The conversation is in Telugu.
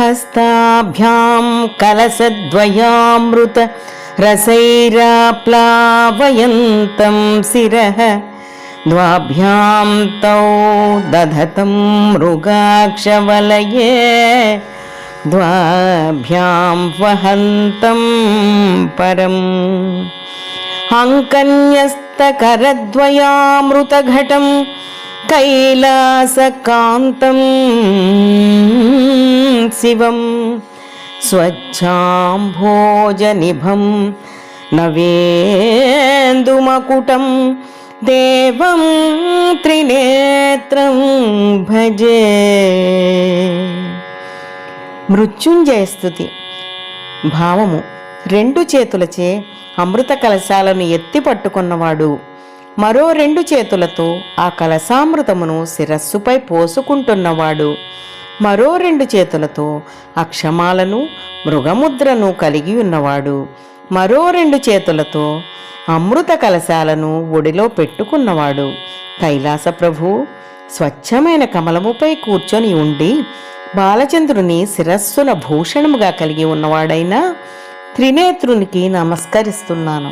हस्ताभ्यां कलसद्वयामृत रसैराप्लावयन्तं शिरः द्वाभ्यां तौ दधतं मृगाक्षवलये द्वाभ्यां वहन्तं परम् अङ्कन्यस्तकरद्वयामृतघटं कैलासकान्तम् शिवं स्वच्छाम्भोजनिभं नवेन्दुमकुटं देवं त्रिनेत्रं भजे మృత్యుంజయ స్థుతి భావము రెండు చేతులచే అమృత కలశాలను ఎత్తి పట్టుకున్నవాడు మరో రెండు చేతులతో ఆ కలశామృతమును శిరస్సుపై పోసుకుంటున్నవాడు మరో రెండు చేతులతో అక్షమాలను మృగముద్రను కలిగి ఉన్నవాడు. మరో రెండు చేతులతో అమృత కలశాలను ఒడిలో పెట్టుకున్నవాడు. కైలాస ప్రభు స్వచ్ఛమైన కమలముపై కూర్చొని ఉండి బాలచంద్రుని శిరస్సున భూషణముగా కలిగి ఉన్నవాడైనా త్రినేత్రునికి నమస్కరిస్తున్నాను.